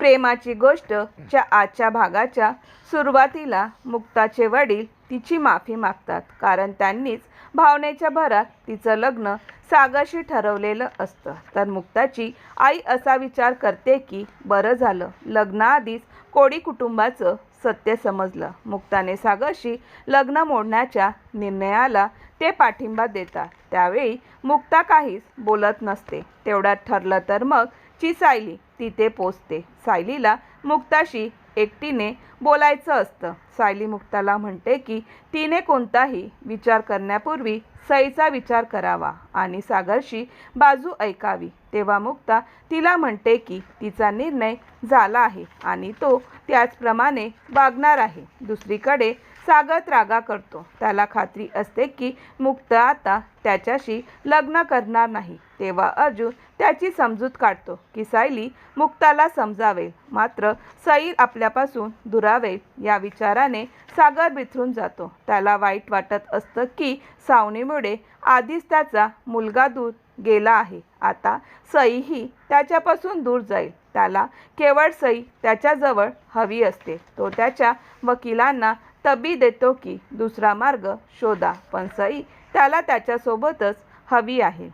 प्रेमाची गोष्ट च्या आजच्या भागाच्या सुरुवातीला मुक्ताचे वडील तिची माफी मागतात कारण त्यांनीच भावनेच्या भरात तिचं लग्न सागरशी ठरवलेलं असतं. तर मुक्ताची आई असा विचार करते की बरं झालं लग्नाआधीच कोडी कुटुंबाचं सत्य समजलं. मुक्ताने सागरशी लग्न मोडण्याच्या निर्णयाला ते पाठिंबा देतात. त्यावेळी मुक्ता काहीच बोलत नसते. तेवढ्यात ठरलं तर मग ची सायली. तिथे पोचते. सायलीला मुक्ताशी एकटीने बोलायचं असतं. सायली मुक्ताला म्हणते की तिने कोणताही विचार करण्यापूर्वी सईचा विचार करावा आणि सागरशी बाजू ऐकावी. तेव्हा मुक्ता तिला म्हणते की तिचा निर्णय झाला आहे आणि तो त्याचप्रमाणे वागणार आहे. दुसरीकडे सागर रागा करतो. त्याला खात्री असते की मुक्त आता त्याच्याशी लग्न करणार नाही. तेव्हा अर्जुन त्याची समजूत काढतो की सायली मुक्ताला समजावेल. मात्र सई आपल्यापासून दुरावेल या विचाराने सागर बिथरून जातो. त्याला वाईट वाटत असतं की सावणीमुळे आधीच त्याचा मुलगा दूर गेला आहे. आता सईही त्याच्यापासून दूर जाईल. त्याला केवळ सई त्याच्याजवळ हवी असते. तो त्याच्या वकिलांना तबी देतो की दुसरा मार्ग शोधा. पण सई त्याला त्याच्यासोबतच हवी आहे.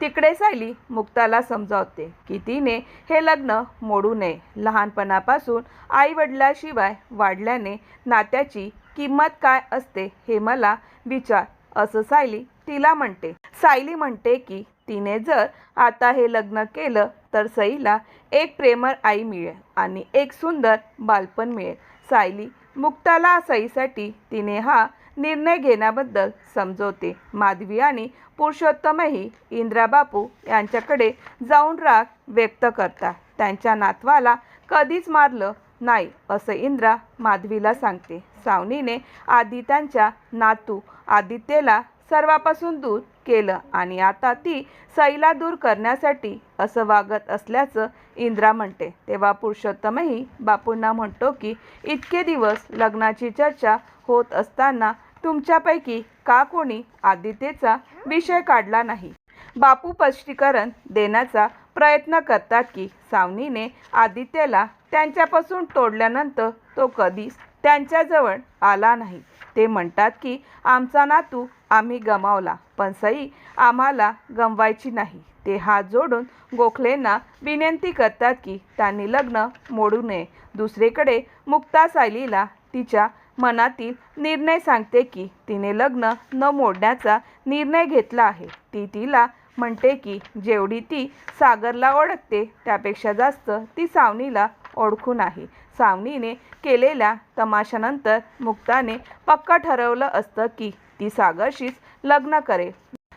तिकडे सायली मुक्ताला समजावते की तिने हे लग्न मोडू नये. लहानपणापासून आईवडिलाशिवाय वाढल्याने नात्याची किंमत काय असते हे मला विचार. असं सायली तिला म्हणते. सायली म्हणते की तिने जर आता हे लग्न केलं तर सईला एक प्रेमळ आई मिळेल आणि एक सुंदर बालपण मिळेल. सायली मुक्ताला सईसाठी तिने हा निर्णय घेण्याबद्दल समजवते. माधवी आणि पुरुषोत्तमही इंद्राबापू यांच्याकडे जाऊन राग व्यक्त करतात. त्यांच्या नातवाला कधीच मारलं नाही असं इंद्रा माधवीला सांगते. सावनीने आधी त्यांच्या नातू आदित्यला सर्वापासून दूर केलं आणि आता ती सैला दूर करण्यासाठी असं वागत असल्याचं इंद्रा म्हणते. तेव्हा पुरुषोत्तमही बापूंना म्हणतो की इतके दिवस लग्नाची चर्चा होत असताना तुमच्यापैकी का कोणी आदित्यचा विषय काढला नाही? बापू स्पष्टीकरण देण्याचा प्रयत्न करतात की सावनीने आदित्यला त्यांच्यापासून तोडल्यानंतर तो कधीच त्यांच्याजवळ आला नाही. ते म्हणतात की आमचा नातू आम्ही गमावला. पण सई आम्हाला गमवायची नाही. ते हात जोडून गोखलेंना विनंती करतात की त्यांनी लग्न मोडू नये. दुसरीकडे मुक्ता सायलीला तिच्या मनातील निर्णय सांगते की तिने लग्न न मोडण्याचा निर्णय घेतला आहे. ती तिला म्हणते की जेवढी ती सागरला ओळखते त्यापेक्षा जास्त ती सावनीला ओळखून आहे सावनीने केलेल्या तमाशानंतर मुक्ताने पक्का ठरवलं असतं की ती सागरशीच लग्न करे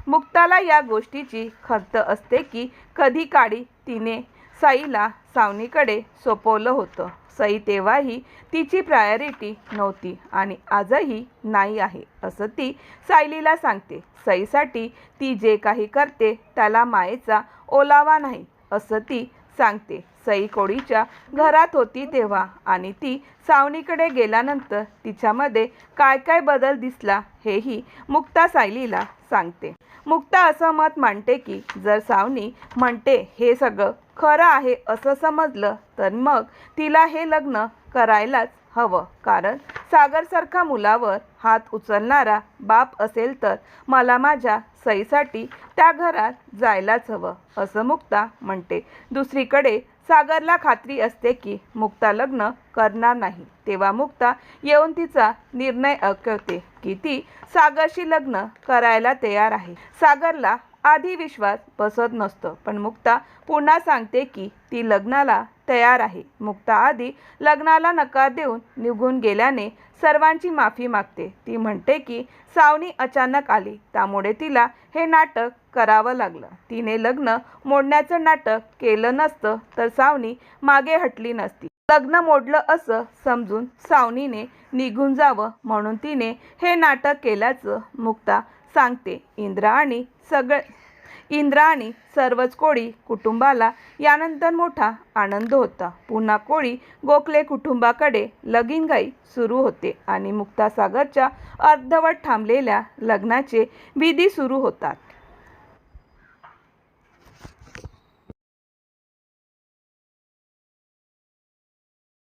मुक्ताला या गोष्टीची खंत असते की कधी काळी तिने साईला सावनीकडे सोपवलं होतं. सई तेव्हाही तिची प्रायोरिटी नव्हती आणि आजही नाही आहे असं ती सायलीला सांगते. सईसाठी ती जे काही करते त्याला मायेचा ओलावा नाही असं ती सांगते. सई कोळीच्या घरात होती तेव्हा आणि ती सावनीकडे गेल्यानंतर तिच्यामध्ये काय काय बदल दिसला हेही मुक्ता सायलीला सांगते. मुक्ता असं मत मांडते की जर सावनी म्हणते हे सगळं खरं आहे असं समजलं तर मग तिला हे लग्न करायलाच हवं. कारण सागरसारखा मुलावर हात उचलणारा बाप असेल तर मला माझ्या सईसाठी त्या घरात जायलाच हवं असं मुक्ता म्हणते. दुसरीकडे सागरला खात्री असते की मुक्ता लग्न करणार नाही. तेव्हा मुक्ता येऊन तिचा निर्णय अकवते की ती सागरशी लग्न करायला तयार आहे. सागरला आधी विश्वास बसत नसतो पण मुक्ता पुन्हा सांगते की ती लग्नाला तयार आहे. मुक्ता आधी लग्नाला नकार देऊन निघून गेल्याने सर्वांची माफी मागते. ती म्हणते की सावनी अचानक आली. त्यामुळे तिला हे नाटक करावं लागलं. तिने लग्न मोडण्याचं नाटक केलं नसतं तर सावनी मागे हटली नसती. लग्न मोडलं असं समजून सावनीने निघून जावं म्हणून तिने हे नाटक केल्याचं मुक्ता सांगते. इंद्रा आणि सगळे इंद्राणी आणि सर्वच कोळी कुटुंबाला यानंतर मोठा आनंद होता. पुन्हा कोळी गोखले कुटुंबाकडे लगीनघाई सुरू होते आणि मुक्तासागरच्या अर्धवट थांबलेल्या लग्नाचे विधी सुरू होतात.